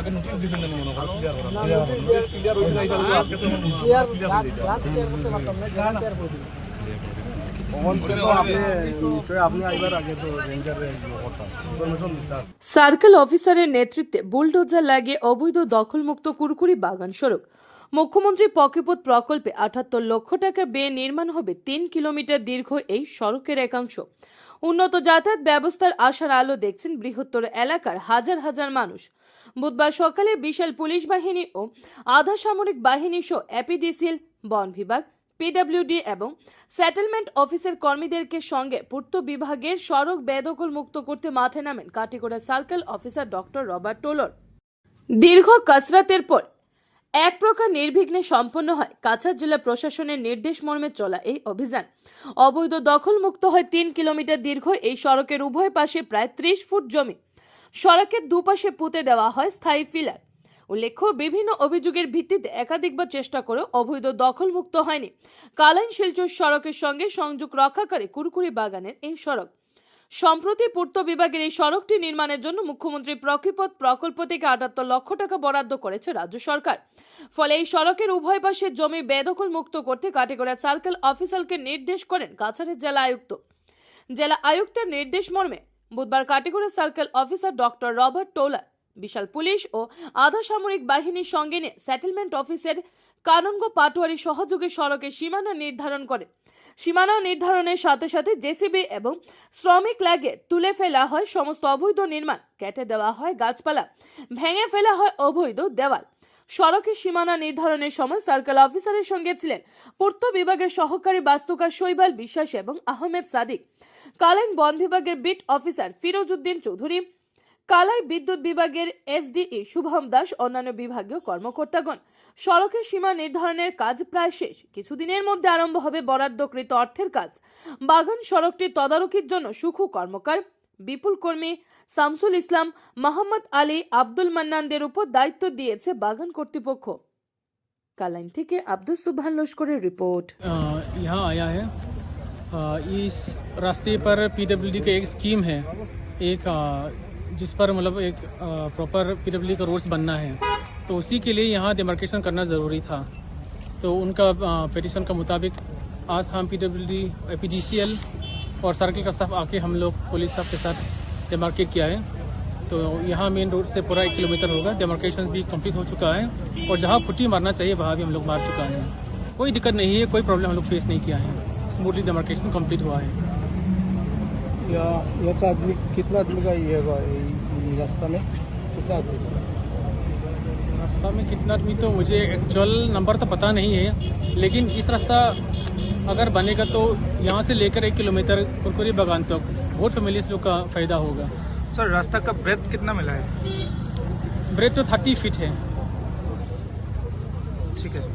আগে নোটিশ দিয়েছেন না মনে ক্লিয়ার করা। ক্লিয়ার হয়েছে না এই আজকে তো ক্লিয়ার গাছ। গাছ ক্লিয়ার করতে পারতাম না ক্লিয়ার করে দিলাম আপনি আইবার আগে তো রেঞ্জারের পারমিশন দিতে সার্কেল অফিসারের নেতৃত্বে বুলডোজার লাগিয়ে অবৈধ দখলমুক্ত কুরকুরি বাগান সড়ক। মুখ্যমন্ত্রী পকিপথ প্রকল্পে আটাত্তর লক্ষ টাকা ব্যয়ে নির্মাণ হবে তিন কিলোমিটার দীর্ঘ এই সড়কের একাংশ। উন্নত যাতায়াত ব্যবস্থার আশার আলো দেখছেন বৃহত্তর এলাকার হাজার হাজার মানুষ। বুধবার সকালে বিশাল পুলিশ বাহিনী ও আধা সামরিক বাহিনী সহ এপিডিসিএল, বন বিভাগ, পিডব্লিউডি এবং সেটেলমেন্ট অফিসের কর্মীদেরকে সঙ্গে পূর্ত বিভাগের সড়ক বেদখল মুক্ত করতে মাঠে নামেন Katigorah circle officer doctor Robert Toler. দীর্ঘ কসরতের পর এক প্রকার নির্বিঘ্নে সম্পন্ন হয়। কাছাড় জেলা প্রশাসনের নির্দেশ মর্মে চলা এই অভিযান। অবৈধ দখলমুক্ত হয় তিন কিলোমিটার দীর্ঘ। এই সড়কের উভয় পাশে প্রায় ত্রিশ ফুট জমি। সড়কের দুপাশে পুঁতে দেওয়া হয় স্থায়ী ফিলার। উল্লেখ্য, বিভিন্ন অভিযোগের ভিত্তিতে একাধিকবার চেষ্টা করেও অবৈধ দখলমুক্ত হয়নি। কালাইন শিলচর সড়কের সঙ্গে সংযোগ রক্ষা করে কুরকুরি বাগানের এই সড়ক। সম্প্রতি পূর্ত বিভাগের এই সড়কটি নির্মাণের জন্য মুখ্যমন্ত্রী প্রকৃপথ প্রকল্প থেকে আটাত্তর লক্ষ টাকা বরাদ্দ করেছে রাজ্য সরকার। ফলে এই সড়কের উভয় পাশের জমি বেদখল মুক্ত করতে কাটিগড়া সার্কেল অফিসারকে নির্দেশ করেন কাছাড়ের জেলা আয়ুক্ত। জেলা আয়ুক্তের নির্দেশ মর্মে বুধবার Katigorah circle officer doctor Robert Toler, বিশাল পুলিশ ও আধা সামরিক বাহিনীর সঙ্গে নিয়ে সেটেলমেন্ট অফিসের কানঙ্গ পাটোয়ারি সহযোগে সড়কের সীমানা নির্ধারণ করে। সীমানা নির্ধারণের সাথে সাথে জেসিবি এবং শ্রমিক লাগে তুলে ফেলা হয় সমস্ত অবৈধ নির্মাণ। কেটে দেওয়া হয় গাছপালা, ভেঙে ফেলা হয় অবৈধ দেওয়াল। সড়কের সীমানা নির্ধারণের সময় সার্কেল অফিসারের সঙ্গে ছিলেন পূর্ত বিভাগের সহকারী বাস্তুকার শৈবাল বিশ্বাস এবং আহমেদ সাদিক। কালাইন বন বিভাগের বিট অফিসার ফিরোজ উদ্দিন চৌধুরী কালাই বিদ্যুৎ বিভাগের এসডিই শুভম দাস, অন্যান্য বিভাগীয় কর্মকর্তাগণ। সড়কের সীমা নির্ধারণের কাজ প্রায় শেষ। কিছুদিনের মধ্যে আরম্ভ হবে বরাদ্দকৃত অর্থের কাজ। বাগান সড়কটির তদারকির জন্য সুখু কর্মকার বিপুল কর্মী শামসুল ইসলাম মোহাম্মদ আলী আব্দুল মান্নানদের উপর দায়িত্ব দিয়েছে বাগান কর্তৃপক্ষ কালাইন থেকে আব্দুল সুবহান লস্করের রিপোর্ট अ, यहाँ आया है अ, इस रास्ते पर पीडब्ल्यूडी का एक स्कीम है एक अ, जिस पर मतलब एक प्रॉपर पीडब्ल्यूडी का रोड्स बनना है तो उसी के लिए यहाँ डिमार्केशन करना ज़रूरी था तो उनका पिटिशन का मुताबिक आज हम पीडब्ल्यूडी पीडीसीएल और सर्कल का स्टाफ आके हम लोग पुलिस स्टाफ के साथ डेमार्केट किया है। तो यहाँ मेन रोड से पूरा एक किलोमीटर होगा। डेमार्केशन भी कंप्लीट हो चुका है और जहाँ फुटी मारना चाहिए, वहाँ भी हम लोग मार चुका है। कोई दिक्कत नहीं है, कोई प्रॉब्लम हम लोग फेस नहीं किया है। स्मूथली डेमार्केशन कंप्लीट हुआ है। या आदमी, कितना आदमी का ये रास्ता में कितना आदमी? रास्ता में कितना आदमी तो मुझे एक्चुअल नंबर तो पता नहीं है लेकिन इस रास्ता अगर बनेगा तो यहाँ से लेकर एक किलोमीटर कुरकुरी बागान तक बहुत फैमिलीज़ लोग का फ़ायदा होगा। सर रास्ता का ब्रेथ कितना मिला है? ब्रेथ तो थर्टी फिट है। ठीक है सर